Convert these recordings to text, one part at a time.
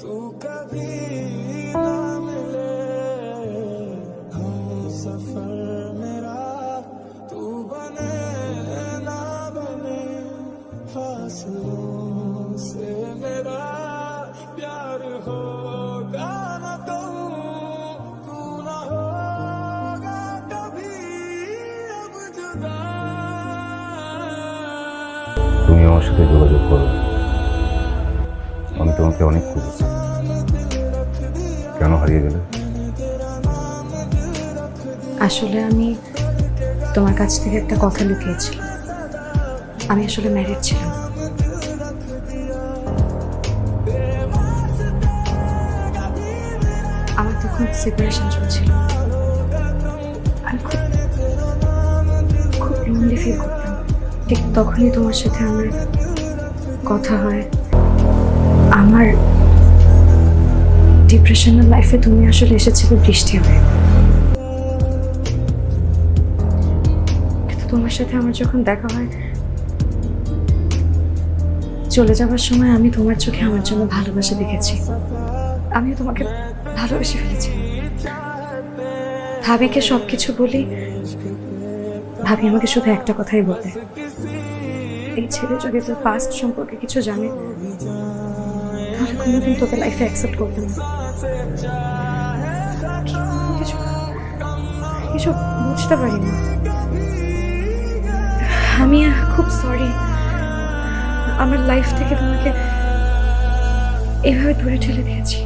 तू कभी ना मिले हम सफ़र मेरा तू बने ना बने फासलों से मेरा प्यार होगा ना तो तू ना होगा कभी अब जुदा আমার সাথে যোগাযোগ করো। আমি তোমাকে অনেক খুঁজেছি। কেন হারিয়ে গেলে? আসলে আমি তোমার কাছ থেকে একটা কথা লুকিয়েছিলাম। আমি আসলে ম্যারিড ছিলাম। আমার তখন সেপারেশন চলছিল। আমি খুব খুব ফিল করতাম। ঠিক তখনই তোমার সাথে আমার কথা হয়। আমার ডিপ্রেশনাল লাইফে তুমি আসলে এসেছিলে বৃষ্টি হয়ে। কিন্তু তোমার সাথে আমার যখন দেখা হয়, চলে যাবার সময় আমি তোমার চোখে আমার জন্য ভালোবাসা দেখেছি। আমিও তোমাকে ভালোবেসে ফেলেছি। ভাবিকে সব কিছু বলি ভাবি আমাকে শুধু একটা কথাই বলে এই ছেলে যদি তোর পাস্ট সম্পর্কে কিছু জানে, তাহলে কোনোদিন তোকে লাইফে অ্যাকসেপ্ট করবে না। কিছু বুঝতে পারি না। আমি খুব সরি আমার লাইফ থেকে তোমাকে এভাবে দূরে ঠেলে দিয়েছি।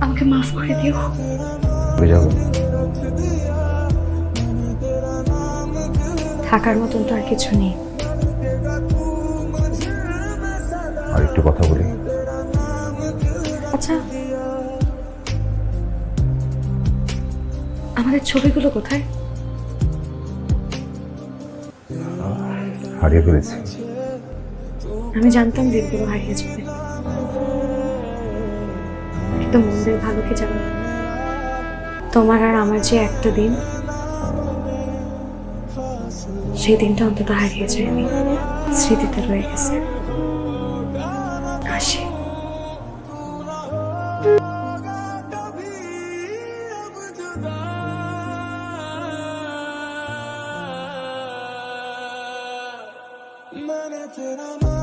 আমাকে মাফ করে দিও। যাবে। থাকার মতন তো আর কিছু নেই। আর একটু কথা বলি। আচ্ছা আমাদের ছবিগুলো কোথায়? হারিয়ে ফেলেছি। আমি জানতাম দিনগুলো হারিয়ে যাবে। কিন্তু মন্দির ভালো কি জানো তোমার আর আমার যে একটা দিন সেই দিনটা অন্তত হারিয়ে যায়নি। স্মৃতিতে রয়ে গেছে। আসে। मैंने तेरा